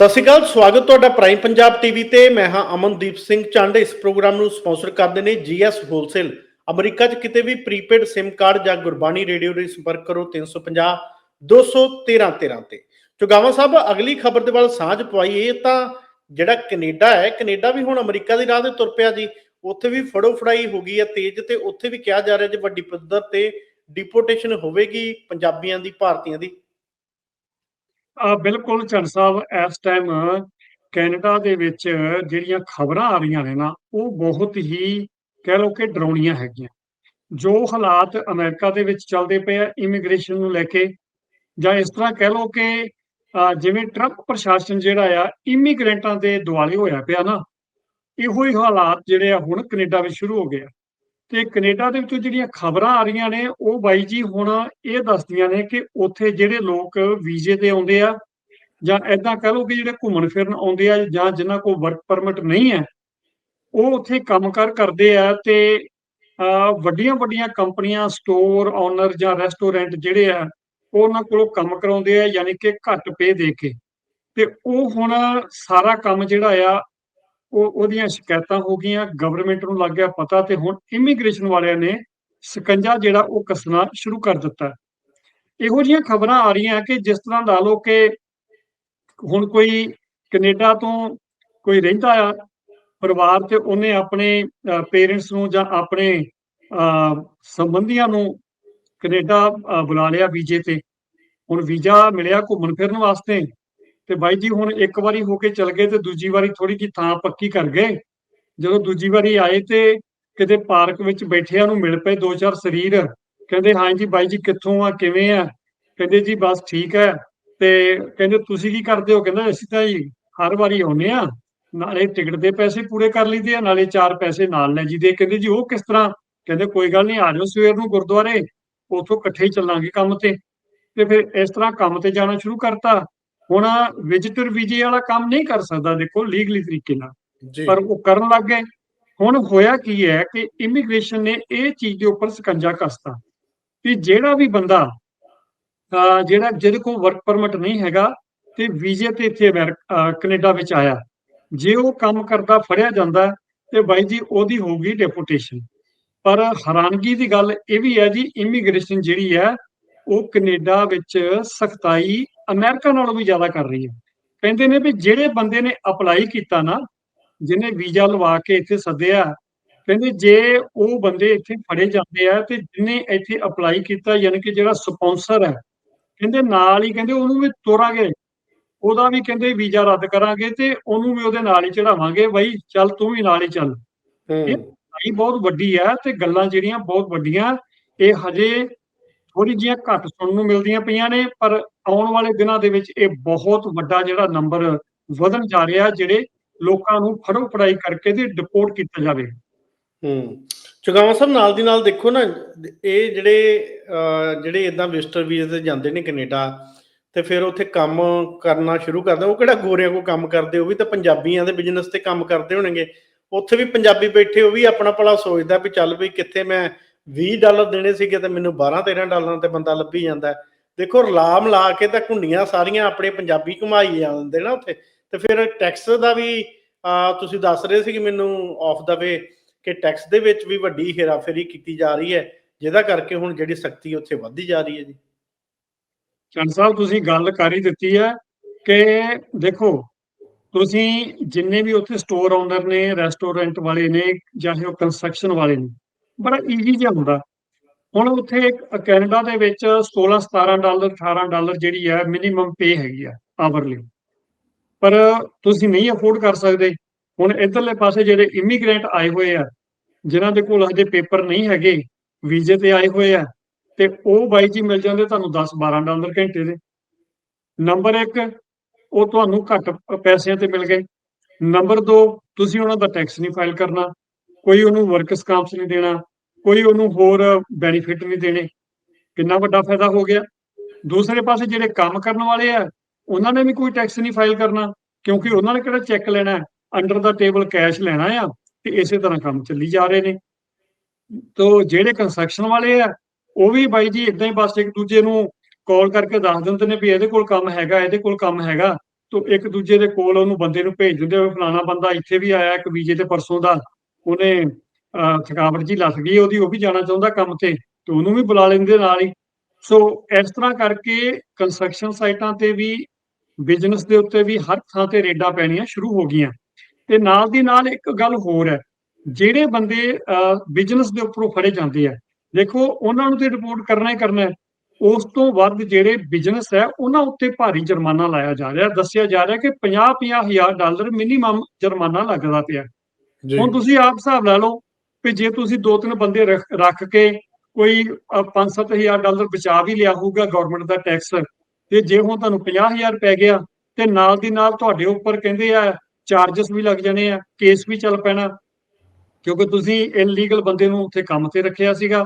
ਸਤਿ ਸ਼੍ਰੀ ਅਕਾਲ, ਸਵਾਗਤ ਤੁਹਾਡਾ ਪ੍ਰਾਈਮ ਪੰਜਾਬ ਟੀਵੀ ਤੇ। ਮੈਂ ਹਾਂ ਅਮਨਦੀਪ ਸਿੰਘ ਚੰਡ। ਇਸ ਪ੍ਰੋਗਰਾਮ ਨੂੰ ਸਪਾਂਸਰ ਕਰਦੇ ਨੇ ਜੀਐਸ ਹੋਲਸੇਲ ਅਮਰੀਕਾ 'ਚ ਕਿਤੇ ਵੀ ਪ੍ਰੀਪੇਡ SIM ਕਾਰਡ ਜਾਂ ਗੁਰਬਾਣੀ ਰੇਡੀਓ ਲਈ ਸੰਪਰਕ ਕਰੋ 350 213 13 ਤੇ। ਚੁਗਾਵਾ ਸਾਹਿਬ, ਅਗਲੀ ਖਬਰ ਦੇ ਵੱਲ ਸਾਂਝ ਪਵਾਈ ਇਹ ਤਾਂ ਜਿਹੜਾ ਕੈਨੇਡਾ ਹੈ, ਕੈਨੇਡਾ ਵੀ ਹੁਣ ਅਮਰੀਕਾ ਦੀ ਰਾਹ ਤੇ ਤੁਰ ਪਿਆ ਜੀ। ਉੱਥੇ ਵੀ ਫੜੋ ਫੜਾਈ ਹੋ ਗਈ ਹੈ ਤੇਜ਼ ਤੇ ਉੱਥੇ ਵੀ ਕਿਹਾ ਜਾ ਰਿਹਾ ਜੇ ਵੱਡੀ ਪੱਧਰ ਤੇ ਡਿਪੋਰਟੇਸ਼ਨ ਹੋਵੇਗੀ ਪੰਜਾਬੀਆਂ ਦੀ, ਭਾਰਤੀਆਂ ਦੀ। ਆ ਬਿਲਕੁਲ ਚੰਦ ਸਾਹਿਬ, ਇਸ ਟਾਈਮ ਕੈਨੇਡਾ ਦੇ ਵਿੱਚ ਜਿਹੜੀਆਂ ਖਬਰਾਂ ਆ ਰਹੀਆਂ ਨੇ ਨਾ, ਉਹ ਬਹੁਤ ਹੀ ਕਹਿ ਲਓ ਕਿ ਡਰਾਉਣੀਆਂ ਹੈਗੀਆਂ। ਜੋ ਹਾਲਾਤ ਅਮਰੀਕਾ ਦੇ ਵਿੱਚ ਚੱਲਦੇ ਪਏ ਆ ਇਮੀਗ੍ਰੇਸ਼ਨ ਨੂੰ ਲੈ ਕੇ, ਜਾਂ ਇਸ ਤਰ੍ਹਾਂ ਕਹਿ ਲਓ ਕਿ ਜਿਵੇਂ ਟਰੰਪ ਪ੍ਰਸ਼ਾਸਨ ਜਿਹੜਾ ਆ ਇਮੀਗ੍ਰੈਂਟਾਂ ਦੇ ਦੁਆਲੇ ਹੋਇਆ ਪਿਆ ਨਾ, ਇਹੋ ਹੀ ਹਾਲਾਤ ਜਿਹੜੇ ਆ ਹੁਣ ਕੈਨੇਡਾ ਵਿੱਚ ਸ਼ੁਰੂ ਹੋ ਗਏ ਆ। ਤੇ ਕੈਨੇਡਾ ਦੇ ਵਿੱਚੋਂ ਜਿਹੜੀਆਂ ਖਬਰਾਂ ਆ ਰਹੀਆਂ ਨੇ, ਉਹ ਬਾਈ ਜੀ ਹੁਣ ਇਹ ਦੱਸਦੀਆਂ ਨੇ ਕਿ ਉੱਥੇ ਜਿਹੜੇ ਲੋਕ ਵੀਜ਼ੇ ਤੇ ਆਉਂਦੇ ਆ ਜਾਂ ਐਦਾਂ ਕਹ ਲਓ ਕਿ ਜਿਹੜੇ ਘੁੰਮਣ ਫਿਰਨ ਆਉਂਦੇ ਆ ਜਾਂ ਜਿਨ੍ਹਾਂ ਕੋਲ ਵਰਕ ਪਰਮਿਟ ਨਹੀਂ ਹੈ, ਉਹ ਉੱਥੇ ਕੰਮਕਾਰ ਕਰਦੇ ਆ ਤੇ ਵੱਡੀਆਂ ਵੱਡੀਆਂ ਕੰਪਨੀਆਂ ਸਟੋਰ ਓਨਰ ਜਾਂ ਰੈਸਟੋਰੈਂਟ ਜਿਹੜੇ ਆ, ਉਹ ਉਹਨਾਂ ਕੋਲੋਂ ਕੰਮ ਕਰਾਉਂਦੇ ਆ, ਯਾਨੀ ਕਿ ਘੱਟ ਪੇ ਦੇ ਕੇ। ਤੇ ਉਹ ਹੁਣ ਸਾਰਾ ਕੰਮ ਜਿਹੜਾ ਆ ਉਹ ਉਹਦੀਆਂ ਸ਼ਿਕਾਇਤਾਂ ਹੋ ਗਈਆਂ ਗਵਰਨਮੈਂਟ ਨੂੰ ਲੱਗ ਗਿਆ ਪਤਾ ਤੇ ਹੁਣ ਇਮੀਗ੍ਰੇਸ਼ਨ ਵਾਲਿਆਂ ਨੇ ਸਕੰਜਾ ਜਿਹੜਾ ਉਹ ਕੱਸਣਾ ਸ਼ੁਰੂ ਕਰ ਦਿੱਤਾ। ਇਹੋ ਜਿਹੀਆਂ ਖਬਰਾਂ ਆ ਰਹੀਆਂ ਕਿ ਜਿਸ ਤਰ੍ਹਾਂ ਲਾ ਲਓ ਕਿ ਹੁਣ ਕੋਈ ਕੈਨੇਡਾ ਤੋਂ ਕੋਈ ਰਹਿੰਦਾ ਆ ਪਰਿਵਾਰ ਤੇ ਉਹਨੇ ਆਪਣੇ ਪੇਰੈਂਟਸ ਨੂੰ ਜਾਂ ਆਪਣੇ ਅਹ, ਸੰਬੰਧੀਆਂ ਨੂੰ ਕੈਨੇਡਾ ਬੁਲਾ ਲਿਆ ਵੀਜ਼ੇ ਤੇ। ਹੁਣ ਵੀਜ਼ਾ ਮਿਲਿਆ ਘੁੰਮਣ ਫਿਰਨ ਵਾਸਤੇ। ਤੇ ਬਾਈ ਜੀ ਹੁਣ ਇੱਕ ਵਾਰੀ ਹੋ ਕੇ ਚਲ ਗਏ ਤੇ ਦੂਜੀ ਵਾਰੀ ਥੋੜੀ ਜਿਹੀ ਥਾਂ ਪੱਕੀ ਕਰ ਗਏ। ਜਦੋਂ ਦੂਜੀ ਵਾਰੀ ਆਏ ਤੇ ਕਿਤੇ ਪਾਰਕ ਵਿੱਚ ਬੈਠਿਆਂ ਨੂੰ ਮਿਲ ਪਏ ਦੋ ਚਾਰ ਸਰੀਰ। ਕਹਿੰਦੇ, ਹਾਂ ਜੀ, ਬਾਈ ਜੀ, ਕਿੱਥੋਂ ਆ? ਕਿਵੇਂ ਆ? ਕਹਿੰਦੇ, ਜੀ, ਬਸ ਠੀਕ ਹੈ। ਤੇ ਕਹਿੰਦੇ, ਤੁਸੀਂ ਕੀ ਕਰਦੇ ਹੋ? ਕਹਿੰਦਾ, ਅਸੀਂ ਤਾਂ ਜੀ ਹਰ ਵਾਰੀ ਆਉਨੇ ਆ ਨਾਲੇ ਟਿਕਟ ਦੇ ਪੈਸੇ ਪੂਰੇ ਕਰ ਲਈਦੇ ਆ, ਨਾਲੇ ਚਾਰ ਪੈਸੇ ਨਾਲ ਲੈ ਜੀ ਦੇ ਕਹਿੰਦੇ, ਜੀ, ਉਹ ਕਿਸ ਤਰ੍ਹਾਂ? ਕਹਿੰਦੇ, ਕੋਈ ਗੱਲ ਨਹੀਂ, ਆ ਜਾਓ ਸਵੇਰ ਨੂੰ ਗੁਰਦੁਆਰੇ। ਉਥੋਂ ਇਕੱਠੇ ਹੀ ਚੱਲਾਂਗੇ ਕੰਮ ਤੇ। ਤੇ ਫਿਰ ਇਸ ਤਰ੍ਹਾਂ ਕੰਮ ਤੇ ਜਾਣਾ ਸ਼ੁਰੂ ਕਰਤਾ। ਹੁਣ ਵਿਜ਼ਿਟਰ ਵੀਜ਼ੇ ਵਾਲਾ ਕੰਮ ਨਹੀਂ ਕਰ ਸਕਦਾ ਦੇਖੋ ਲੀਗਲੀ ਤਰੀਕੇ ਨਾਲ। ਪਰ ਉਹ ਕਰਨ ਲੱਗ ਗਏ। ਹੁਣ ਹੋਇਆ ਕੀ ਹੈ ਕਿ ਇਮੀਗ੍ਰੇਸ਼ਨ ਨੇ ਇਹ ਚੀਜ਼ ਦੇ ਉੱਪਰ ਸਕੰਜਾ ਕੱਸਤਾ ਕਿ ਜਿਹੜਾ ਵੀ ਬੰਦਾ ਜਿਹੜਾ ਜਿਹਦੇ ਕੋਲ ਵਰਕ ਪਰਮਿਟ ਨਹੀਂ ਹੈਗਾ ਤੇ ਵੀਜ਼ੇ ਤੇ ਇੱਥੇ ਕੈਨੇਡਾ ਵਿੱਚ ਆਇਆ ਜੇ ਉਹ ਕੰਮ ਕਰਦਾ ਫੜਿਆ ਜਾਂਦਾ ਤੇ ਬਾਈ ਜੀ ਉਹਦੀ ਹੋਊਗੀ ਡੈਪੂਟੇਸ਼ਨ ਪਰ ਹੈਰਾਨਗੀ ਦੀ ਗੱਲ ਇਹ ਵੀ ਹੈ ਜੀ ਇਮੀਗ੍ਰੇਸ਼ਨ ਜਿਹੜੀ ਹੈ ਉਹ ਕੈਨੇਡਾ ਵਿੱਚ ਸਖਤਾਈ ਅਮਰੀਕਾ ਨਾਲੋਂ ਵੀ ਜ਼ਿਆਦਾ ਕਰ ਰਹੀ ਹੈ। ਕਹਿੰਦੇ ਨੇ ਵੀ ਜਿਹੜੇ ਬੰਦੇ ਨੇ ਅਪਲਾਈ ਕੀਤਾ ਨਾ ਜਿਹਨੇ ਵੀਜ਼ਾ ਲਵਾ ਕੇ ਇੱਥੇ ਸੱਦਿਆ ਕਹਿੰਦੇ ਜੇ ਉਹ ਬੰਦੇ ਇੱਥੇ ਫੜੇ ਜਾਂਦੇ ਆ ਤੇ ਜਿਹਨੇ ਇੱਥੇ ਅਪਲਾਈ ਕੀਤਾ ਯਾਨੀ ਕਿ ਜਿਹੜਾ ਸਪਾਂਸਰ ਹੈ ਕਹਿੰਦੇ ਨਾਲ ਹੀ ਕਹਿੰਦੇ ਉਹਨੂੰ ਵੀ ਤੋਰਾਂਗੇ। ਉਹਦਾ ਵੀ ਕਹਿੰਦੇ ਵੀਜ਼ਾ ਰੱਦ ਕਰਾਂਗੇ ਤੇ ਉਹਨੂੰ ਵੀ ਉਹਦੇ ਨਾਲ ਹੀ ਚੜਾਵਾਂਗੇ ਬਈ ਚੱਲ ਤੂੰ ਵੀ ਨਾਲ ਹੀ ਚੱਲ। ਇਹ ਬਹੁਤ ਵੱਡੀ ਹੈ ਤੇ ਗੱਲਾਂ ਜਿਹੜੀਆਂ ਬਹੁਤ ਵੱਡੀਆਂ ਇਹ ਹਜੇ ਥੋੜੀ ਜਿਹੀਆਂ ਘੱਟ ਸੁਣਨ ਨੂੰ ਮਿਲਦੀਆਂ ਪਈਆਂ ਨੇ, ਪਰ ਆਉਣ ਵਾਲੇ ਦਿਨਾਂ ਦੇ ਵਿੱਚ ਇਹ ਬਹੁਤ ਵੱਡਾ ਜਿਹੜਾ ਨੰਬਰ ਵਧਣ ਜਾ ਰਿਹਾ, ਜਿਹੜੇ ਲੋਕਾਂ ਨੂੰ ਫੜੋ ਫੜਾਈ ਕਰਕੇ ਤੇ ਡਿਪੋਰਟ ਕੀਤਾ ਜਾਵੇ। ਹੂੰ, ਚੁਗਾਵਾ ਸਾਹਿਬ ਨਾਲ ਦੀ ਨਾਲ ਦੇਖੋ ਨਾ, ਇਹ ਜਿਹੜੇ ਜਿਹੜੇ ਇਦਾਂ ਵਿਜ਼ਟਰ ਵੀਜ਼ੇ ਤੇ ਜਾਂਦੇ ਨੇ ਕੈਨੇਡਾ, ਤੇ ਫਿਰ ਉੱਥੇ ਕੰਮ ਕਰਨਾ ਸ਼ੁਰੂ ਕਰਦੇ, ਉਹ ਕਿਹੜਾ ਗੋਰਿਆਂ ਕੋ ਕੰਮ ਕਰਦੇ, ਉਹ ਵੀ ਤਾਂ ਪੰਜਾਬੀਆਂ ਦੇ ਬਿਜ਼ਨਸ ਤੇ ਕੰਮ ਕਰਦੇ ਹੋਣਗੇ। ਉੱਥੇ ਵੀ ਪੰਜਾਬੀ ਬੈਠੇ, ਉਹ ਵੀ ਆਪਣਾ ਭਲਾ ਸੋਚਦਾ ਵੀ ਚੱਲ ਵੀ ਕਿੱਥੇ ਮੈਂ 20 ਡਾਲਰ ਦੇਣੇ ਸੀਗੇ ਤੇ ਮੈਨੂੰ 12 13 ਡਾਲਰਾਂ ਤੇ ਬੰਦਾ ਲੱਭੀ ਜਾਂਦਾ ਦੇਖੋ ਰਲਾਮ ਲਾ ਕੇ ਤਾਂ ਘੁੰਡੀਆਂ ਸਾਰੀਆਂ ਆਪਣੇ ਪੰਜਾਬੀ ਕਮਾਈ ਜਾਂਦੇ ਨਾ ਉੱਥੇ। ਤੇ ਫਿਰ ਟੈਕਸ ਦਾ ਵੀ ਤੁਸੀਂ ਦੱਸ ਰਹੇ ਸੀ ਕਿ ਮੈਨੂੰ ਆਫ ਦਾ ਵੇ ਕਿ ਟੈਕਸ ਦੇ ਵਿੱਚ ਵੀ ਵੱਡੀ ਹੇਰਾਫੇਰੀ ਕੀਤੀ ਜਾ ਰਹੀ ਹੈ। ਜਿਹਦਾ ਕਰਕੇ ਹੁਣ ਜਿਹੜੀ ਸਖਤੀ ਉੱਥੇ ਵੱਧਦੀ ਜਾ ਰਹੀ ਹੈ ਜੀ। ਚੰਦ ਸਾਹਿਬ, ਤੁਸੀਂ ਗੱਲ ਕਰ ਹੀ ਦਿੱਤੀ ਹੈ ਕਿ ਦੇਖੋ, ਤੁਸੀਂ ਜਿੰਨੇ ਵੀ ਉੱਥੇ ਸਟੋਰ ਓਨਰ ਨੇ ਰੈਸਟੋਰੈਂਟ ਵਾਲੇ ਨੇ ਚਾਹੇ ਉਹ ਕੰਸਟਰਕਸ਼ਨ ਵਾਲੇ ਨੇ ਬੜਾ ਈਜ਼ੀ ਜਿਹਾ ਹੁੰਦਾ। ਹੁਣ ਉੱਥੇ ਕੈਨੇਡਾ ਦੇ ਵਿੱਚ 16 17 ਡਾਲਰ 18 ਡਾਲਰ ਜਿਹੜੀ ਹੈ ਮਿਨੀਮਮ ਪੇ ਹੈਗੀ ਆ ਆਵਰਲੀ ਪਰ ਤੁਸੀਂ ਨਹੀਂ ਅਫੋਰਡ ਕਰ ਸਕਦੇ। ਹੁਣ ਇਧਰਲੇ ਪਾਸੇ ਜਿਹੜੇ ਇਮੀਗ੍ਰੈਂਟ ਆਏ ਹੋਏ ਆ, ਜਿਨ੍ਹਾਂ ਦੇ ਕੋਲ ਹਜੇ ਪੇਪਰ ਨਹੀਂ ਹੈਗੇ, ਵੀਜ਼ੇ ਤੇ ਆਏ ਹੋਏ ਆ, ਤੇ ਉਹ ਬਾਈ ਜੀ ਮਿਲ ਜਾਂਦੇ ਤੁਹਾਨੂੰ 10 12 ਡਾਲਰ ਘੰਟੇ ਦੇ। ਨੰਬਰ 1 ਉਹ ਤੁਹਾਨੂੰ ਘੱਟ ਪੈਸਿਆਂ ਤੇ ਮਿਲ ਗਏ। ਨੰਬਰ 2 ਤੁਸੀਂ ਉਹਨਾਂ ਦਾ ਟੈਕਸ ਨਹੀਂ ਫਾਈਲ ਕਰਨਾ। ਕੋਈ ਉਹਨੂੰ ਵਰਕਸ ਕਾਂਪਸ ਨਹੀਂ ਦੇਣਾ, ਕੋਈ ਉਹਨੂੰ ਹੋਰ ਬੈਨੀਫਿਟ ਨਹੀਂ ਦੇਣੇ। ਕਿੰਨਾ ਵੱਡਾ ਫਾਇਦਾ ਹੋ ਗਿਆ। ਦੂਸਰੇ ਪਾਸੇ ਜਿਹੜੇ ਕੰਮ ਕਰਨ ਵਾਲੇ ਆ, ਉਹਨਾਂ ਨੇ ਵੀ ਕੋਈ ਟੈਕਸ ਨਹੀਂ ਫਾਈਲ ਕਰਨਾ, ਕਿਉਂਕਿ ਉਹਨਾਂ ਨੇ ਕਿਹੜਾ ਚੈੱਕ ਲੈਣਾ ਅੰਡਰ ਦਾ ਟੇਬਲ ਕੈਸ਼ ਲੈਣਾ ਆ ਤੇ ਇਸੇ ਤਰ੍ਹਾਂ ਕੰਮ ਚੱਲੀ ਜਾ ਰਹੇ ਨੇ। ਤੋ ਜਿਹੜੇ ਕੰਸਟਰਕਸ਼ਨ ਵਾਲੇ ਆ, ਉਹ ਵੀ ਬਾਈ ਜੀ ਇਦਾਂ ਹੀ ਬਸ ਇੱਕ ਦੂਜੇ ਨੂੰ ਕਾਲ ਕਰਕੇ ਦੱਸ ਦਿੰਦੇ ਨੇ ਵੀ ਇਹਦੇ ਕੋਲ ਕੰਮ ਹੈਗਾ, ਇਹਦੇ ਕੋਲ ਕੰਮ ਹੈਗਾ। ਤੋਂ ਇੱਕ ਦੂਜੇ ਦੇ ਕੋਲ ਉਹਨੂੰ ਬੰਦੇ ਨੂੰ ਭੇਜ ਦਿੰਦੇ ਵੀ ਫਲਾਣਾ ਬੰਦਾ ਇੱਥੇ ਵੀ ਆਇਆ, ਇੱਕ ਵੀਜੇ ਤੇ ਪਰਸੋਂ ਦਾ। ਉਹਨੇ ਅਹ, ਥਕਾਵਟ ਜੀ ਲੱਥ ਗਈ ਉਹਦੀ ਉਹ ਵੀ ਜਾਣਾ ਚਾਹੁੰਦਾ ਕੰਮ ਤੇ ਤੇ ਉਹਨੂੰ ਵੀ ਬੁਲਾ ਲੈਂਦੇ ਨਾਲ ਹੀ। ਸੋ ਇਸ ਤਰ੍ਹਾਂ ਕਰਕੇ ਕੰਸਟਰਕਸ਼ਨ ਸਾਈਟਾਂ ਤੇ ਵੀ ਬਿਜ਼ਨਸ ਦੇ ਉੱਤੇ ਵੀ ਹਰ ਥਾਂ ਤੇ ਰੇਡਾਂ ਪੈਣੀਆਂ ਸ਼ੁਰੂ ਹੋ ਗਈਆਂ। ਤੇ ਨਾਲ ਦੀ ਨਾਲ ਇੱਕ ਗੱਲ ਹੋਰ ਹੈ ਜਿਹੜੇ ਬੰਦੇ ਬਿਜ਼ਨਸ ਦੇ ਉੱਪਰੋਂ ਫੜੇ ਜਾਂਦੇ ਆ ਦੇਖੋ ਉਹਨਾਂ ਨੂੰ ਤੇ ਰਿਪੋਰਟ ਕਰਨਾ ਹੀ ਕਰਨਾ ਹੈ। ਉਸ ਤੋਂ ਵੱਧ ਜਿਹੜੇ ਬਿਜ਼ਨਸ ਹੈ ਉਹਨਾਂ ਉੱਤੇ ਭਾਰੀ ਜੁਰਮਾਨਾ ਲਾਇਆ ਜਾ ਰਿਹਾ। ਦੱਸਿਆ ਜਾ ਰਿਹਾ ਕਿ 50-50 ਹਜ਼ਾਰ ਡਾਲਰ ਮਿਨੀਮਮ ਜੁਰਮਾਨਾ ਲੱਗਦਾ ਪਿਆ। ਹੁਣ ਤੁਸੀਂ ਆਪ ਹਿਸਾਬ ਲਾ ਲਓ ਕਿ ਜੇ ਤੁਸੀਂ ਦੋ ਤਿੰਨ ਬੰਦੇ ਰੱਖ ਕੇ ਕੋਈ 5-7 ਹਜ਼ਾਰ ਡਾਲਰ ਬਚਾ ਵੀ ਲਿਆ ਹੋਊਗਾ ਗਵਰਨਮੈਂਟ ਦਾ ਟੈਕਸ ਤੇ ਜੇ ਹੁਣ ਤੁਹਾਨੂੰ 50 ਪੈ ਗਿਆ ਤੇ ਨਾਲ ਦੀ ਨਾਲ ਤੁਹਾਡੇ ਉੱਪਰ ਕਹਿੰਦੇ ਆ ਚਾਰजेस ਵੀ ਲੱਗ ਜਾਣੇ ਆ ਕੇਸ ਵੀ ਚੱਲ ਪੈਣਾ ਕਿਉਂਕਿ ਤੁਸੀਂ ਇਲੀਗਲ ਬੰਦੇ ਨੂੰ ਉੱਥੇ ਕੰਮ ਤੇ ਰੱਖਿਆ ਸੀਗਾ।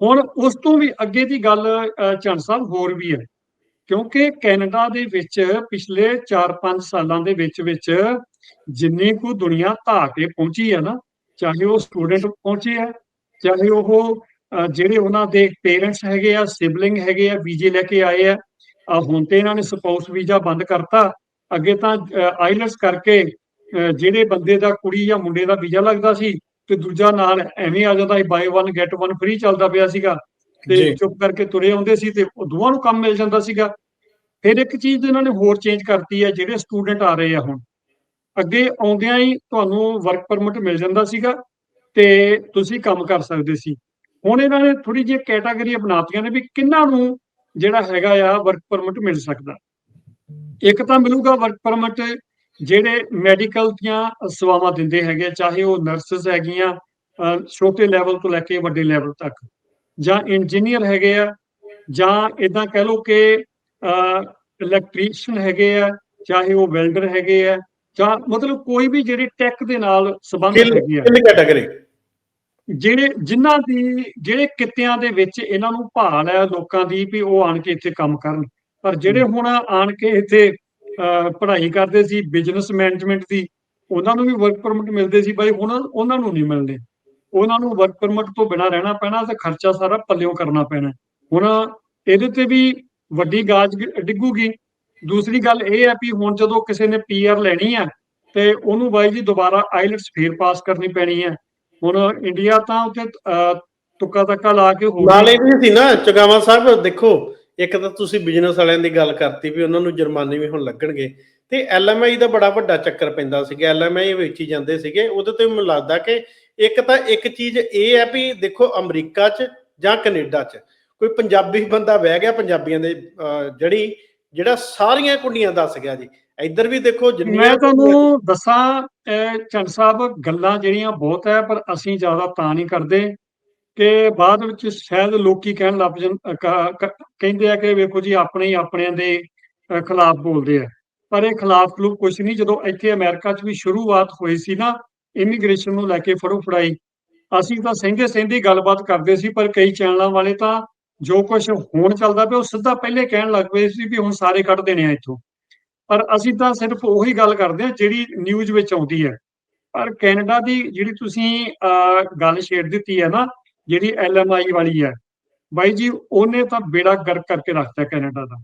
ਹੁਣ ਉਸ ਤੋਂ ਵੀ ਅੱਗੇ ਦੀ ਗੱਲ ਅਹ, ਝੰਡ ਸਾਹਿਬ ਹੋਰ ਵੀ ਹੈ ਕਿਉਂਕਿ ਕੈਨੇਡਾ ਦੇ ਵਿੱਚ ਪਿਛਲੇ 4-5 ਸਾਲਾਂ ਦੇ ਵਿੱਚ ਵਿੱਚ ਜਿੰਨੀ ਕੁ ਦੁਨੀਆ ਧਾ ਕੇ ਪਹੁੰਚੀ ਹੈ ਨਾ ਚਾਹੇ ਉਹ ਸਟੂਡੈਂਟ ਪਹੁੰਚੇ ਆ ਚਾਹੇ ਉਹ ਜਿਹੜੇ ਉਹਨਾਂ ਦੇ ਪੇਰੈਂਟਸ ਹੈਗੇ ਆ ਸਿਬਲਿੰਗ ਹੈਗੇ ਆ ਵੀਜ਼ੇ ਲੈ ਕੇ ਆਏ ਆ ਹੁਣ ਤੇ ਇਹਨਾਂ ਨੇ ਸਪਾਊਸ ਵੀਜ਼ਾ ਬੰਦ ਕਰਤਾ ਅੱਗੇ ਤਾਂ ਆਈਲੈਟਸ ਕਰਕੇ ਜਿਹੜੇ ਬੰਦੇ ਦਾ ਕੁੜੀ ਜਾਂ ਮੁੰਡੇ ਦਾ ਵੀਜ਼ਾ ਲੱਗਦਾ ਸੀ ਤੇ ਦੂਜਾ ਨਾਲ ਐਵੇਂ ਆ ਜਾਂਦਾ ਸੀ ਬਾਈ 1 ਗੈਟ 1 ਫ੍ਰੀ ਚੱਲਦਾ ਪਿਆ ਸੀਗਾ ਤੇ। ਚੁੱਪ ਕਰਕੇ ਤੁਰੇ ਆਉਂਦੇ ਸੀ ਤੇ ਉਹ ਦੋਵਾਂ ਨੂੰ ਕੰਮ ਮਿਲ ਜਾਂਦਾ ਸੀਗਾ ਫਿਰ ਇੱਕ ਚੀਜ਼ ਇਹਨਾਂ ਨੇ ਹੋਰ ਚੇਂਜ ਕਰਤੀ ਹੈ ਜਿਹੜੇ ਸਟੂਡੈਂਟ ਆ ਰਹੇ ਆ ਹੁਣ ਅੱਗੇ ਆਉਂਦਿਆਂ ਹੀ ਤੁਹਾਨੂੰ ਵਰਕ ਪਰਮਿਟ ਮਿਲ ਜਾਂਦਾ ਸੀਗਾ ਤੇ ਤੁਸੀਂ ਕੰਮ ਕਰ ਸਕਦੇ ਸੀ। ਹੁਣ ਇਹਨਾਂ ਨੇ ਥੋੜੀ ਜਿਹੀ ਕੈਟਾਗਰੀ ਬਣਾਤੀਆਂ ਨੇ ਵੀ ਕਿੰਨਾਂ ਨੂੰ ਜਿਹੜਾ ਹੈਗਾ ਆ ਵਰਕ ਪਰਮਿਟ ਮਿਲ ਸਕਦਾ। ਇੱਕ ਤਾਂ ਮਿਲੂਗਾ ਵਰਕ ਪਰਮਿਟ ਜਿਹੜੇ ਮੈਡੀਕਲ ਦੀਆਂ ਸੇਵਾਵਾਂ ਦਿੰਦੇ ਹੈਗੇ ਆ, ਚਾਹੇ ਉਹ ਨਰਸਸ ਹੈਗੀਆਂ ਛੋਟੇ ਲੈਵਲ ਤੋਂ ਲੈ ਕੇ ਵੱਡੇ ਲੈਵਲ ਤੱਕ ਜਾਂ ਇੰਜੀਨੀਅਰ ਹੈਗੇ ਆ ਜਾਂ ਇਦਾਂ ਕਹਿ ਲਓ ਕਿ ਇਲੈਕਟ੍ਰੀਸ਼ੀਅਨ ਹੈਗੇ ਆ ਚਾਹੇ ਉਹ ਵੈਲਡਰ ਹੈਗੇ ਆ ਜਾਂ ਮਤਲਬ ਕੋਈ ਵੀ ਜਿਹੜੀ ਟੈਕ ਦੇ ਨਾਲ ਸੰਬੰਧਿਤ ਹੈਗੀ ਆ। ਕਿਲ ਕੈਟਾਗਰੀ ਜਿਹੜੇ ਜਿਨ੍ਹਾਂ ਦੀ ਜਿਹੜੇ ਕਿੱਤਿਆਂ ਦੇ ਵਿੱਚ ਇਹਨਾਂ ਨੂੰ ਭਾਲ ਹੈ ਲੋਕਾਂ ਦੀ ਵੀ ਉਹ ਆਣ ਕੇ ਇੱਥੇ ਕੰਮ ਕਰਨ। ਪਰ ਜਿਹੜੇ ਹੁਣ ਆਣ ਕੇ ਇੱਥੇ ਪੜ੍ਹਾਈ ਕਰਦੇ ਸੀ ਬਿਜ਼ਨਸ ਮੈਨੇਜਮੈਂਟ ਦੀ ਉਹਨਾਂ ਨੂੰ ਵੀ ਵਰਕ ਪਰਮਿਟ ਮਿਲਦੇ ਸੀ ਬਾਈ ਹੁਣ ਉਹਨਾਂ ਨੂੰ ਨਹੀਂ ਮਿਲਦੇ। ਉਹਨਾਂ ਨੂੰ ਵਰਕ ਪਰਮਿਟ ਤੋਂ ਬਿਨਾਂ ਰਹਿਣਾ ਪੈਣਾ ਤੇ ਖਰਚਾ ਸਾਰਾ ਪੱਲਿਓਂ ਕਰਨਾ ਪੈਣਾ। ਹੁਣ ਇਹਦੇ ਤੇ ਵੀ ਵੱਡੀ ਗਾਜ ਡਿੱਗੂਗੀ। ਦੂਸਰੀ ਗੱਲ ਇਹ ਹੈ ਵੀ ਹੁਣ ਜਦੋਂ ਕਿਸੇ ਨੇ ਪੀਆਰ ਲੈਣੀ ਹੈ ਤੇ ਉਹਨੂੰ ਬਾਈ ਜੀ ਦੁਬਾਰਾ ਆਈਲਟਸ ਫੇਰ ਪਾਸ ਕਰਨੀ ਪੈਣੀ ਹੈ। ਹੁਣ ਇੰਡੀਆ ਤਾਂ ਅਹ, ਤੁੱਕਾ ਤੱਕਾ ਲਾ ਕੇ ਹੋਰ ਨਾਲ ਵੀ ਸੀ ਨਾ ਚਗਾਵਾ ਸਾਹਿਬ ਦੇਖੋ ਇੱਕ ਤਾਂ ਤੁਸੀਂ ਬਿਜ਼ਨਸ ਵਾਲਿਆਂ ਦੀ ਗੱਲ ਕਰਤੀ ਵੀ ਉਹਨਾਂ ਨੂੰ ਜੁਰਮਾਨੇ ਵੀ ਹੁਣ ਲੱਗਣਗੇ। ਤੇ ਐਲਐਮਆਈ ਦਾ ਬੜਾ ਵੱਡਾ ਚੱਕਰ ਪੈਂਦਾ ਸੀਗਾ। ਐਲਐਮਆਈ ਵੇਚੀ ਜਾਂਦੇ ਸੀਗੇ। ਉਹਦੇ ਤੇ ਮੈਨੂੰ ਲੱਗਦਾ ਕਿ ਇੱਕ ਤਾਂ ਇੱਕ ਚੀਜ਼ ਇਹ ਹੈ ਵੀ ਦੇਖੋ ਅਮਰੀਕਾ 'ਚ ਜਾਂ ਕੈਨੇਡਾ 'ਚ ਕੋਈ ਪੰਜਾਬੀ ਬੰਦਾ ਬਹਿ ਗਿਆ ਪੰਜਾਬੀਆਂ ਦੇ ਜਿਹੜੀ ਜਿਹੜਾ ਸਾਰੀਆਂ ਕੁੰਡੀਆਂ ਦੱਸ ਗਿਆ ਜੀ। ਇੱਧਰ ਵੀ ਦੇਖੋ ਜਿੰਨੀਆਂ ਮੈਂ ਤੁਹਾਨੂੰ ਦੱਸਾਂ ਚੰਦ ਸਾਹਿਬ, ਗੱਲਾਂ ਜਿਹੜੀਆਂ ਬਹੁਤ ਹੈ, ਪਰ ਅਸੀਂ ਜ਼ਿਆਦਾ ਤਾਂ ਨਹੀਂ ਕਰਦੇ ਕਿ ਬਾਅਦ ਵਿੱਚ ਸ਼ਾਇਦ ਲੋਕੀ ਕਹਿਣ ਲੱਗ ਜਨ ਕਹਿੰਦੇ ਆ ਕਿ ਵੇਖੋ ਜੀ, ਆਪਣੇ ਹੀ ਆਪਣਿਆਂ ਦੇ ਖਿਲਾਫ ਬੋਲਦੇ ਆ। ਪਰ ਇਹ ਖਿਲਾਫ ਖਲੂਫ ਕੁਝ ਨਹੀਂ। ਜਦੋਂ ਇੱਥੇ ਅਮਰੀਕਾ 'ਚ ਵੀ ਸ਼ੁਰੂਆਤ ਹੋਈ ਸੀ ਨਾ, ਇਮੀਗ੍ਰੇਸ਼ਨ ਨੂੰ ਲੈ ਕੇ ਫੜੋ ਫੜਾਈ ਅਸੀਂ ਤਾਂ ਸਹਿੰਦੇ ਸਹਿੰਦੀ ਗੱਲਬਾਤ ਕਰਦੇ ਸੀ, ਪਰ ਕਈ ਚੈਨਲਾਂ ਵਾਲੇ ਤਾਂ ਜੋ ਕੁਝ ਹੁਣ ਚੱਲਦਾ ਪਿਆ ਉਹ ਸਿੱਧਾ ਪਹਿਲੇ ਕਹਿਣ ਲੱਗ ਪਏ ਸੀ ਵੀ ਹੁਣ ਸਾਰੇ ਕੱਢ ਦੇਣੇ ਆ ਇੱਥੋਂ। ਪਰ ਅਸੀਂ ਤਾਂ ਸਿਰਫ ਉਹੀ ਗੱਲ ਕਰਦੇ ਹਾਂ ਜਿਹੜੀ ਨਿਊਜ਼ ਵਿੱਚ ਆਉਂਦੀ ਹੈ। ਪਰ ਕੈਨੇਡਾ ਦੀ ਜਿਹੜੀ ਤੁਸੀਂ ਗੱਲ ਛੇੜ ਦਿੱਤੀ ਹੈ ਨਾ ਜਿਹੜੀ ਐਲਐਮਆਈ ਵਾਲੀ ਹੈ ਬਾਈ ਜੀ ਉਹਨੇ ਤਾਂ ਬੇੜਾ ਗਰਕ ਕਰਕੇ ਰੱਖਤਾ ਕੈਨੇਡਾ ਦਾ।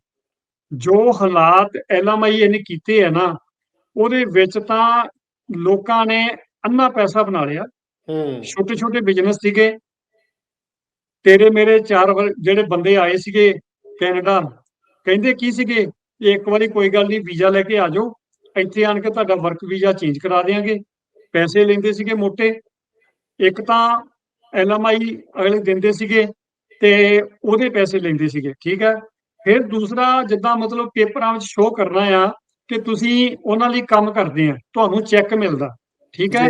ਜੋ ਹਾਲਾਤ ਐਲਐਮਆਈ ਇਹਨੇ ਕੀਤੇ ਹੈ ਨਾ ਉਹਦੇ ਵਿੱਚ ਤਾਂ ਲੋਕਾਂ ਨੇ ਅੰਨਾ ਪੈਸਾ ਬਣਾ ਲਿਆ। ਹੂੰ। ਛੋਟੇ ਛੋਟੇ ਬਿਜ਼ਨਸ ਸੀਗੇ। ਤੇਰੇ ਮੇਰੇ ਚਾਰ ਜਿਹੜੇ ਬੰਦੇ ਆਏ ਸੀਗੇ ਕੈਨੇਡਾ ਕਹਿੰਦੇ ਕੀ ਸੀਗੇ? ਇੱਕ ਵਾਰੀ ਕੋਈ ਗੱਲ ਨਹੀਂ ਵੀਜ਼ਾ ਲੈ ਕੇ ਆ ਜਾਓ ਇੱਥੇ ਆਣ ਕੇ ਤੁਹਾਡਾ ਵਰਕ ਵੀਜ਼ਾ ਚੇਂਜ ਕਰਾ ਦੇਾਂਗੇ ਪੈਸੇ ਲੈਂਦੇ ਸੀਗੇ ਮੋٹے ਇੱਕ ਤਾਂ ਐਲਐਮਆਈ ਅਗਲੇ ਦਿੰਦੇ ਸੀਗੇ ਤੇ ਉਹਦੇ ਪੈਸੇ ਲੈਂਦੇ ਸੀਗੇ ਠੀਕ ਹੈ? ਫਿਰ ਦੂਸਰਾ ਜਿੱਦਾਂ ਮਤਲਬ ਪੇਪਰਾਂ ਵਿੱਚ ਸ਼ੋਅ ਕਰਨਾ ਆ ਕਿ ਤੁਸੀਂ ਉਹਨਾਂ ਲਈ ਕੰਮ ਕਰਦੇ ਆ ਤੁਹਾਨੂੰ ਚੈੱਕ ਮਿਲਦਾ ਠੀਕ ਹੈ।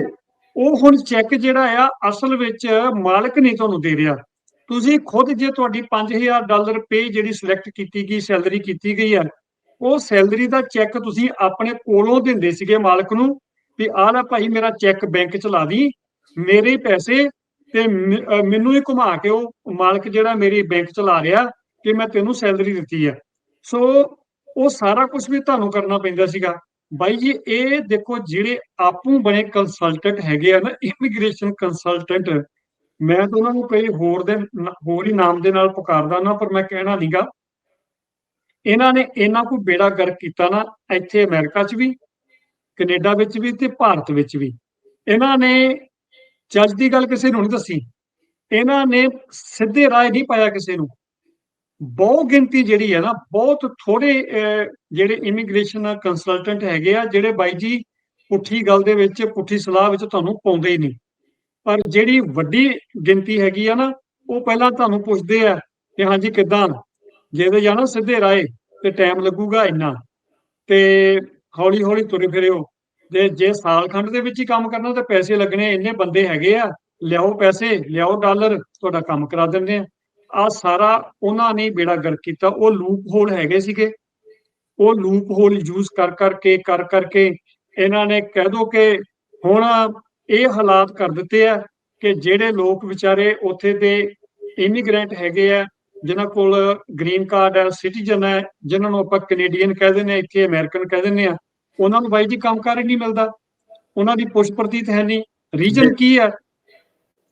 ਉਹ ਹੁਣ ਚੈੱਕ ਜਿਹੜਾ ਆ ਅਸਲ ਵਿੱਚ ਮਾਲਕ ਨਹੀਂ ਤੁਹਾਨੂੰ ਦੇ ਰਿਹਾ। ਤੁਸੀਂ ਖੁਦ ਜੇ ਤੁਹਾਡੀ 5000 ਡਾਲਰ ਪੇ ਜਿਹੜੀ ਸਿਲੈਕਟ ਕੀਤੀ ਗਈ ਸੈਲਰੀ ਕੀਤੀ ਗਈ ਹੈ, ਉਹ ਸੈਲਰੀ ਦਾ ਚੈੱਕ ਤੁਸੀਂ ਆਪਣੇ ਕੋਲੋਂ ਦਿੰਦੇ ਸੀਗੇ ਮਾਲਕ ਨੂੰ ਵੀ ਆਹ ਲੈ ਭਾਈ ਮੇਰਾ ਚੈੱਕ ਬੈਂਕ ਚ ਲਾ ਦੀ, ਮੇਰੇ ਪੈਸੇ ਤੇ ਮੈਨੂੰ ਹੀ ਘੁਮਾ ਕੇ ਉਹ ਮਾਲਕ ਜਿਹੜਾ ਮੇਰੀ ਬੈਂਕ ਚਲਾ ਰਿਹਾ ਕਿ ਮੈਂ ਤੈਨੂੰ ਸੈਲਰੀ ਦਿੱਤੀ ਹੈ। ਸੋ ਉਹ ਸਾਰਾ ਕੁਝ ਵੀ ਤੁਹਾਨੂੰ ਕਰਨਾ ਪੈਂਦਾ ਸੀਗਾ। ਬਾਈ ਜੀ, ਇਹ ਦੇਖੋ ਜਿਹੜੇ ਆਪੂ ਬਣੇ ਕੰਸਲਟੈਂਟ ਹੈਗੇ ਆ ਨਾ ਇਮੀਗ੍ਰੇਸ਼ਨ ਕੰਸਲਟੈਂਟ ਮੈਂ ਤਾਂ ਉਹਨਾਂ ਨੂੰ ਕਈ ਹੋਰ ਦੇ ਹੋਰ ਹੀ ਨਾਮ ਦੇ ਨਾਲ ਪੁਕਾਰਦਾ ਨਾ, ਪਰ ਮੈਂ ਕਹਿਣਾ ਨਹੀਂਗਾ ਇਹਨਾਂ ਨੇ ਇਹਨਾਂ ਕੁ ਬੇੜਾ ਗਰਕ ਕੀਤਾ ਨਾ, ਇੱਥੇ ਅਮਰੀਕਾ 'ਚ ਵੀ, ਕੈਨੇਡਾ ਵਿੱਚ ਵੀ ਤੇ ਭਾਰਤ ਵਿੱਚ ਵੀ। ਇਹਨਾਂ ਨੇ ਚੱਜ ਦੀ ਗੱਲ ਕਿਸੇ ਨੂੰ ਨਹੀਂ ਦੱਸੀ। ਇਹਨਾਂ ਨੇ ਸਿੱਧੇ ਰਾਏ ਨਹੀਂ ਪਾਇਆ ਕਿਸੇ ਨੂੰ। ਬਹੁ ਗਿਣਤੀ ਜਿਹੜੀ ਹੈ ਨਾ, ਬਹੁਤ ਥੋੜੇ ਜਿਹੜੇ ਇਮੀਗ੍ਰੇਸ਼ਨ ਕੰਸਲਟੈਂਟ ਹੈਗੇ ਆ, ਜਿਹੜੇ ਬਾਈ ਜੀ ਪੁੱਠੀ ਗੱਲ ਦੇ ਵਿੱਚ, ਪੁੱਠੀ ਸਲਾਹ ਵਿੱਚ ਤੁਹਾਨੂੰ ਪਾਉਂਦੇ ਹੀ ਨਹੀਂ। ਪਰ ਜਿਹੜੀ ਵੱਡੀ ਗਿਣਤੀ ਹੈਗੀ ਆ ਨਾ, ਉਹ ਪਹਿਲਾਂ ਤੁਹਾਨੂੰ ਪੁੱਛਦੇ ਆ ਕਿ ਹਾਂਜੀ ਕਿੱਦਾਂ? ਜੇ ਜਾਣਾ ਸਿੱਧੇ ਰਾਏ ਤੇ ਟਾਈਮ ਲੱਗੂਗਾ ਇੰਨਾ। ਤੇ ਹੌਲੀ ਹੌਲੀ ਤੁਰੇ ਫਿਰਿਓ। ਤੇ ਜੇ ਸਾਲ ਖੰਡ ਦੇ ਵਿੱਚ ਹੀ ਕੰਮ ਕਰਨਾ, ਤੇ ਪੈਸੇ ਲੱਗਣੇ ਇੰਨੇ ਬੰਦੇ ਹੈਗੇ ਆ। ਲਿਆਓ ਪੈਸੇ, ਲਿਆਓ ਡਾਲਰ, ਤੁਹਾਡਾ ਕੰਮ ਕਰਾ ਦਿੰਦੇ ਆ। ਆ ਸਾਰਾ ਉਹਨਾਂ ਨੇ ਬੇੜਾ ਗਰਕ ਕੀਤਾ। ਉਹ ਲੂਪ ਹੋਲ ਹੈਗੇ ਸੀਗੇ। ਉਹ ਲੂਪ ਹੋਲ ਯੂਜ਼ ਕਰ ਕਰਕੇ ਕਰ ਕਰਕੇ ਇਹਨਾਂ ਨੇ ਕਹਿ ਦੋ ਕਿ ਹੁਣ ਇਹ ਹਾਲਾਤ ਕਰ ਦਿੱਤੇ ਆ ਕਿ ਜਿਹੜੇ ਲੋਕ ਵਿਚਾਰੇ ਉੱਥੇ ਦੇ ਇਮੀਗ੍ਰੈਂਟ ਹੈਗੇ ਆ, ਜਿਨ੍ਹਾਂ ਕੋਲ ਗ੍ਰੀਨ ਕਾਰਡ ਹੈ ਸਿਟੀਜ਼ਨ ਹੈ, ਜਿਨ੍ਹਾਂ ਨੂੰ ਆਪਾਂ ਕੈਨੇਡੀਅਨ ਕਹਿ ਦਿੰਦੇ ਆ ਇੱਥੇ ਅਮਰੀਕਨ ਕਹਿ ਦਿੰਦੇ ਆ ਉਹਨਾਂ ਨੂੰ ਬਾਈ ਜੀ ਕੰਮਕਾਰ ਹੀ ਨਹੀਂ ਮਿਲਦਾ। ਉਹਨਾਂ ਦੀ ਪੁਸ਼ ਪ੍ਰਤੀਤ ਹੈ ਨਹੀਂ। ਰੀਜਨ ਕੀ ਹੈ?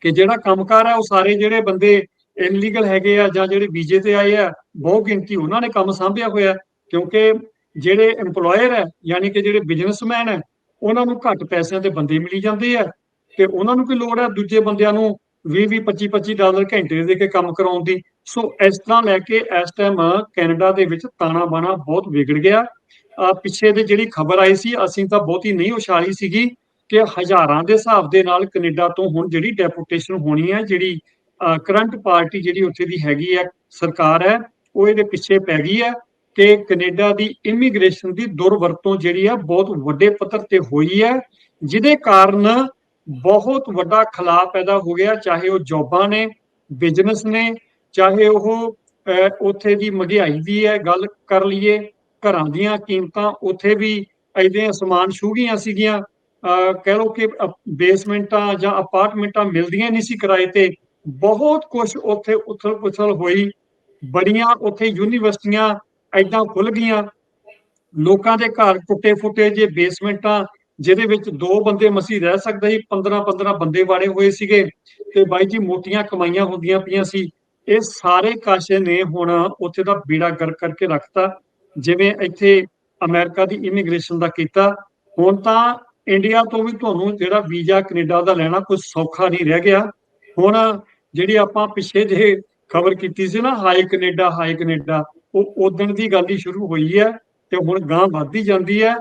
ਕਿ ਜਿਹੜਾ ਕੰਮਕਾਰ ਹੈ, ਉਹ ਸਾਰੇ ਜਿਹੜੇ ਬੰਦੇ ਇਨਲੀਗਲ ਹੈਗੇ ਆ ਜਾਂ ਜਿਹੜੇ ਵੀਜ਼ੇ ਤੇ ਆਏ ਆ ਬਹੁ ਗਿਣਤੀ ਉਹਨਾਂ ਨੇ ਕੰਮ ਸੰਭਿਆ ਹੋਇਆ, ਕਿਉਂਕਿ ਜਿਹੜੇ EMPLOYER ਹੈ, ਯਾਨੀ ਕਿ ਜਿਹੜੇ ਬਿਜ਼ਨਸਮੈਨ ਹੈ ਉਹਨਾਂ ਨੂੰ ਘੱਟ ਪੈਸਿਆਂ ਦੇ ਬੰਦੇ ਮਿਲੀ ਜਾਂਦੇ ਆ ਤੇ ਉਹਨਾਂ ਨੂੰ ਕੀ ਲੋੜ ਹੈ ਦੂਜੇ ਬੰਦਿਆਂ ਨੂੰ 20 20 25 25 ਡਾਲਰ ਘੰਟੇ ਦੇ ਕੇ ਕੰਮ ਕਰਾਉਣ ਦੀ? ਸੋ ਇਸ ਤਰ੍ਹਾਂ ਲੈ ਕੇ ਇਸ ਟਾਈਮ ਕੈਨੇਡਾ ਦੇ ਵਿੱਚ ਤਾਣਾ ਬਾਣਾ ਬਹੁਤ ਵਿਗੜ ਗਿਆ। ਆ ਪਿੱਛੇ ਦੇ ਜਿਹੜੀ ਖਬਰ ਆਈ ਸੀ, ਅਸੀਂ ਤਾਂ ਬਹੁਤੀ ਨਹੀਂ ਉਛਾਲੀ ਸੀਗੀ ਕਿ ਹਜ਼ਾਰਾਂ ਦੇ ਹਿਸਾਬ ਦੇ ਨਾਲ ਕੈਨੇਡਾ ਤੋਂ ਹੁਣ ਜਿਹੜੀ ਡੈਪੂਟੇਸ਼ਨ ਹੋਣੀ ਹੈ ਜਿਹੜੀ ਕਰੰਟ ਪਾਰਟੀ ਜਿਹੜੀ ਉੱਥੇ ਦੀ ਹੈਗੀ ਹੈ ਸਰਕਾਰ ਹੈ, ਉਹ ਇਹਦੇ ਪਿੱਛੇ ਪੈ ਗਈ ਹੈ। ਕਿ ਕੈਨੇਡਾ ਦੀ ਇਮੀਗ੍ਰੇਸ਼ਨ ਦੀ ਦੁਰਵਰਤੋਂ ਜਿਹੜੀ ਹੈ ਬਹੁਤ ਵੱਡੇ ਪੱਧਰ ਤੇ ਹੋਈ ਹੈ ਜਿਹਦੇ ਕਾਰਨ ਬਹੁਤ ਵੱਡਾ ਖਲਾਅ ਪੈਦਾ ਹੋ ਗਿਆ ਚਾਹੇ ਉਹ ਜੌਬਾਂ ਨੇ ਬਿਜ਼ਨਸ ਨੇ ਚਾਹੇ ਉਹ ਉੱਥੇ ਦੀ ਮਹਿੰਗਾਈ ਦੀ ਹੈ ਗੱਲ ਕਰ ਲਈਏ ਘਰਾਂ ਦੀਆਂ ਕੀਮਤਾਂ ਉੱਥੇ ਵੀ ਐਦੇ ਅਸਮਾਨ ਛੂ ਗਈਆਂ ਸੀਗੀਆਂ। ਅਹ, ਕਹਿ ਲਓ ਕਿ ਬੇਸਮੈਂਟਾਂ ਜਾਂ ਅਪਾਰਟਮੈਂਟਾਂ ਮਿਲਦੀਆਂ ਨਹੀਂ ਸੀ ਕਿਰਾਏ ਤੇ ਬਹੁਤ ਕੁਝ ਉੱਥੇ ਉਥਲ ਪੁਥਲ ਹੋਈ। ਬੜੀਆਂ ਉੱਥੇ ਯੂਨੀਵਰਸਿਟੀਆਂ ਐਦਾਂ ਖੁੱਲ ਗਈਆਂ। ਲੋਕਾਂ ਦੇ ਘਰ ਟੁੱਟੇ ਫੁੱਟੇ ਜੇ ਬੇਸਮੈਂਟਾਂ, ਜਿਹਦੇ ਵਿੱਚ ਦੋ ਬੰਦੇ ਮਸੀਹ ਰਹਿ ਸਕਦੇ ਸੀ 15 15 ਬੰਦੇ ਵਾੜੇ ਹੋਏ ਸੀਗੇ ਤੇ ਬਾਈ ਜੀ ਮੋਟੀਆਂ ਕਮਾਈਆਂ ਹੁੰਦੀਆਂ ਪਈਆਂ ਸੀ। ਇਹ ਸਾਰੇ ਕਾਸ਼ੇ ਨੇ ਹੁਣ ਉੱਥੇ ਦਾ ਬੀੜਾ ਗਰ ਕਰਕੇ ਰੱਖਤਾ, ਜਿਵੇਂ ਇੱਥੇ ਅਮਰੀਕਾ ਦੀ ਇਮੀਗ੍ਰੇਸ਼ਨ ਦਾ ਕੀਤਾ। ਹੁਣ ਤਾਂ ਇੰਡੀਆ ਤੋਂ ਵੀ ਤੁਹਾਨੂੰ ਜਿਹੜਾ ਵੀਜ਼ਾ ਕੈਨੇਡਾ ਦਾ ਲੈਣਾ ਕੋਈ ਸੌਖਾ ਨਹੀਂ ਰਹਿ ਗਿਆ। ਹੁਣ ਜਿਹੜੀ ਆਪਾਂ ਪਿੱਛੇ ਜਿਹੇ ਖਬਰ ਕੀਤੀ ਸੀ ਨਾ, ਹਾਈ ਕੈਨੇਡਾ ਹਾਈ ਕੈਨੇਡਾ ਉਹ ਉਦਣ ਦੀ ਗੱਲ ਹੀ ਸ਼ੁਰੂ ਹੋਈ ਹੈ ਤੇ ਹੁਣ ਗਾਂ ਵੱਧਦੀ ਜਾਂਦੀ ਹੈ।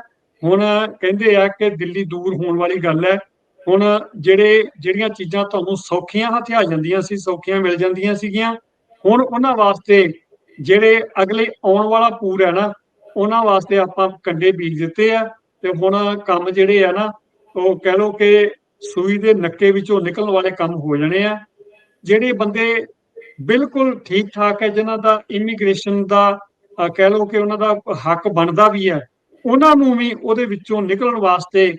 ਹੁਣ ਕਹਿੰਦੇ ਆ ਕਿ ਦਿੱਲੀ ਦੂਰ ਹੋਣ ਵਾਲੀ ਗੱਲ ਹੈ। ਹੁਣ ਜਿਹੜੇ, ਜਿਹੜੀਆਂ ਚੀਜ਼ਾਂ ਤੁਹਾਨੂੰ ਸੌਖੀਆਂ ਹਥਿਆ ਜਾਂਦੀਆਂ ਸੀ, ਸੌਖੀਆਂ ਮਿਲ ਜਾਂਦੀਆਂ ਸੀਗੀਆਂ, ਹੁਣ ਉਹਨਾਂ ਵਾਸਤੇ ਜਿਹੜੇ ਅਗਲੇ ਆਉਣ ਵਾਲਾ ਪੂਰ ਹੈ ਨਾ, ਉਹਨਾਂ ਵਾਸਤੇ ਆਪਾਂ ਕੰਡੇ ਬੀਜ ਦਿੱਤੇ ਆ ਤੇ ਹੁਣ ਕੰਮ ਜਿਹੜੇ ਆ ਨਾ, ਉਹ ਕਹਿ ਲਓ ਕਿ ਸੂਈ ਦੇ ਨੱਕੇ ਵਿੱਚੋਂ ਨਿਕਲਣ ਵਾਲੇ ਕੰਮ ਹੋ ਜਾਣੇ ਆ। ਜਿਹੜੇ ਬੰਦੇ ਬਿਲਕੁਲ ਠੀਕ ਠਾਕ ਹੈ, ਜਿਨ੍ਹਾਂ ਦਾ ਇਮੀਗ੍ਰੇਸ਼ਨ ਦਾ ਕਹਿ ਲਓ ਕਿ ਉਹਨਾਂ ਦਾ ਹੱਕ ਬਣਦਾ ਵੀ ਹੈ, ਉਹਨਾਂ ਨੂੰ ਵੀ ਉਹਦੇ ਵਿੱਚੋਂ ਨਿਕਲਣ ਵਾਸਤੇ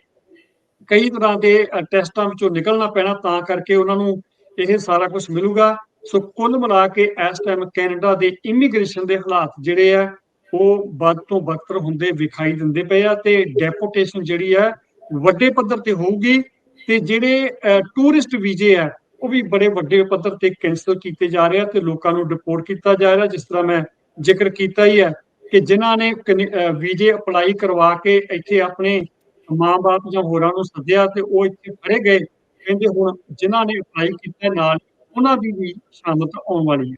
ਕਈ ਤਰ੍ਹਾਂ ਦੇ ਟੈਸਟਾਂ ਵਿੱਚੋਂ ਨਿਕਲਣਾ ਪੈਣਾ, ਤਾਂ ਕਰਕੇ ਉਹਨਾਂ ਨੂੰ ਇਹ ਸਾਰਾ ਕੁਝ ਮਿਲੂਗਾ। ਸੋ ਕੁੱਲ ਮਿਲਾ ਕੇ ਇਸ ਟਾਈਮ ਕੈਨੇਡਾ ਦੇ ਇਮੀਗ੍ਰੇਸ਼ਨ ਦੇ ਹਾਲਾਤ ਜਿਹੜੇ ਆ, ਉਹ ਵੱਧ ਤੋਂ ਬਦਤਰ ਹੁੰਦੇ ਵਿਖਾਈ ਦਿੰਦੇ ਪਏ ਆ ਤੇ ਡੈਪੋਟੇਸ਼ਨ ਜਿਹੜੀ ਆ, ਵੱਡੇ ਪੱਧਰ ਤੇ ਹੋਊਗੀ ਤੇ ਜਿਹੜੇ ਟੂਰਿਸਟ ਵੀਜ਼ੇ ਆ ਉਹ ਵੀ ਬੜੇ ਵੱਡੇ ਪੱਧਰ ਤੇ ਕੈਂਸਲ ਕੀਤੇ ਜਾ ਰਹੇ ਆ ਤੇ ਲੋਕਾਂ ਨੂੰ ਡਿਪੋਰਟ ਕੀਤਾ ਜਾ ਰਿਹਾ, ਜਿਸ ਤਰ੍ਹਾਂ ਮੈਂ ਜ਼ਿਕਰ ਕੀਤਾ ਹੀ ਹੈ ਕਿ ਜਿਨ੍ਹਾਂ ਨੇ ਵੀਜ਼ੇ ਅਪਲਾਈ ਕਰਵਾ ਕੇ ਇੱਥੇ ਆਪਣੇ ਮਾਂ-ਬਾਪ ਜਾਂ ਹੋਰਾਂ ਨੂੰ ਸੱਦਿਆ ਤੇ ਉਹ ਇੱਥੇ ਫੜੇ ਗਏ, ਕਹਿੰਦੇ ਹੁਣ ਜਿਨ੍ਹਾਂ ਨੇ ਅਪਲਾਈ ਕੀਤਾ ਨਾਲ ਉਹਨਾਂ ਦੀ ਵੀ ਸ਼ਾਮਤ ਆਉਣ ਵਾਲੀ ਹੈ।